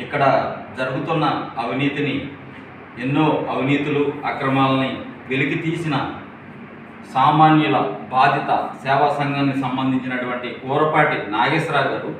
ఇక్కడ జరుగుతున్న అవినీతిని ఎన్నో అవినీతులు అక్రమాలని వెలికి తీసిన సామాన్యుల బాధిత సేవా సంఘానికి సంబంధించినటువంటి కూరపాటి నాగేశ్వరరావు గారు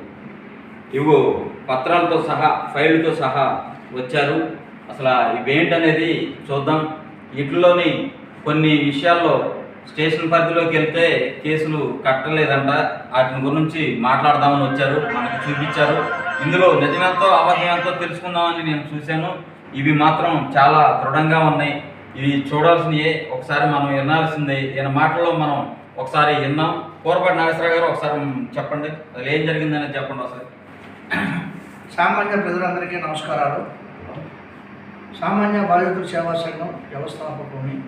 ఇవో పత్రాలతో సహా ఫైల్తో సహా వచ్చారు. అసలు ఇవేంటనేది చూద్దాం. వీటిలోని కొన్ని విషయాల్లో స్టేషన్ పరిధిలోకి వెళ్తే కేసులు కట్టలేదంట. వాటి గురించి మాట్లాడదామని వచ్చారు. మనకు చూపించారు. ఇందులో నిజమెంతో అబద్ధమెంతో తెలుసుకుందామని నేను చూశాను. ఇవి మాత్రం చాలా దృఢంగా ఉన్నాయి. ఇవి చూడాల్సినవి ఒకసారి మనం వినాల్సిందే. ఈయన మాటల్లో మనం ఒకసారి విన్నాం. కోరపాటి నాగేశ్వరరావు గారు ఒకసారి చెప్పండి. అసలు ఏం జరిగిందనేది చెప్పండి ఒకసారి. సామాన్య ప్రజలందరికీ నమస్కారాలు. సామాన్య బాధితుల సేవా సంఘం వ్యవస్థాపకుని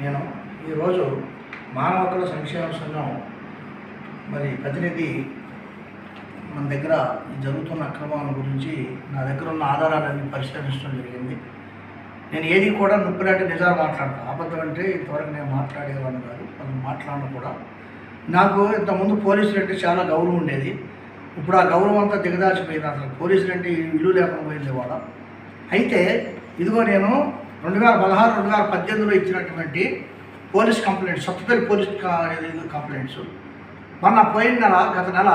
నేను. ఈరోజు మానవకుల సంక్షేమ సంఘం మరి ప్రతినిధి మన దగ్గర జరుగుతున్న అక్రమాల గురించి నా దగ్గర ఉన్న ఆధారాలన్నీ పరిశీలించడం జరిగింది. నేను ఏది కూడా నొప్పిలాంటి నిజాలు మాట్లాడతాను అబద్ధం అంటే ఇంతవరకు నేను మాట్లాడేవాడిని కాదు. మనం మాట్లాడను కూడా. నాకు ఇంతకుముందు పోలీసులు అంటే చాలా గౌరవం ఉండేది. ఇప్పుడు ఆ గౌరవం అంతా దిగదాచిపోయింది అసలు. పోలీసులు అంటే ఇల్లు లేకుండా పోయింది వాళ్ళ అయితే ఇదిగో నేను రెండు వేల పదహారు రెండు వేల పద్దెనిమిదిలో ఇచ్చినటువంటి police complaints Sathupalli police complaints. మొన్న పోయిన నెల గత నెల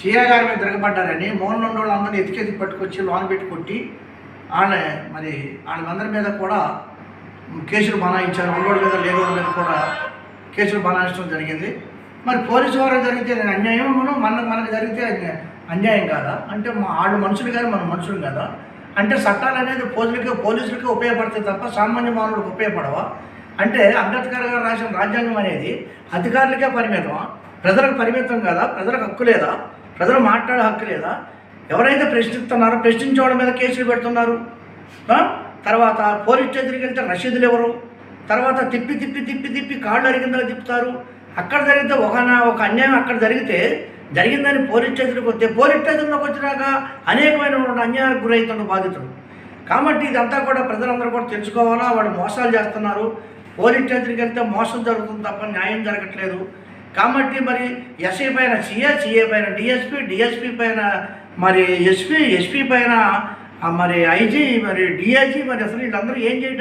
సీఏ గారి మీద తిరగబడ్డారని మోహన్ నుండి వాళ్ళందరినీ ఎతికెతి పట్టుకొచ్చి లోన్ పెట్టి కొట్టి వాళ్ళ మరి వాళ్ళందరి మీద కూడా కేసులు బనాయించారు. ఉన్నోడి మీద లేని మీద కూడా కేసులు బనాయించడం జరిగింది. మరి పోలీసు వారికి జరిగితే అన్యాయం మనకు మనకు జరిగితే అన్యాయం అన్యాయం కాదా? అంటే మా వాళ్ళు మనుషులు కానీ మన మనుషులు కదా? అంటే చట్టాలు అనేది పోలీసులకి పోలీసులకి ఉపయోగపడతాయి తప్ప సామాన్య మానవులకు ఉపయోగపడవా? అంటే అంబేద్కర్ గారు రాసిన రాజ్యాంగం అనేది అధికారులకే పరిమితం ప్రజలకు పరిమితం కదా? ప్రజలకు హక్కు లేదా? ప్రజలు మాట్లాడే హక్కు లేదా? ఎవరైతే ప్రశ్నిస్తున్నారో ప్రశ్నించడం మీద కేసులు పెడుతున్నారు. తర్వాత పోలీస్ స్టేషన్కి వెళ్తే రసీదులు ఎవరు? తర్వాత తిప్పి తిప్పి తిప్పి తిప్పి కాళ్ళు అరిగిందా తిప్పుతారు. అక్కడ జరిగితే ఒక ఒక అన్యాయం అక్కడ జరిగితే జరిగిందని పోలీస్ స్టేషన్కి వస్తే పోలీస్ స్టేషన్లోకి వచ్చినాక అనేకమైన అన్యాయానికి గురవుతున్న బాధితుడు. కాబట్టి ఇదంతా కూడా ప్రజలందరూ కూడా తెలుసుకోవాలా? వాళ్ళు మోసాలు చేస్తున్నారు. పోలీస్ స్టేషన్కి వెళ్తే మోసం జరుగుతుంది తప్ప న్యాయం జరగట్లేదు. కాబట్టి మరి ఎస్ఐ పైన సిఏ సిఏ పైన డిఎస్పి డిఎస్పి పైన మరి ఎస్పీ ఎస్పీ పైన మరి ఐజీ మరి డిఐజీ మరి అసలు వీళ్ళందరూ ఏం చేయడం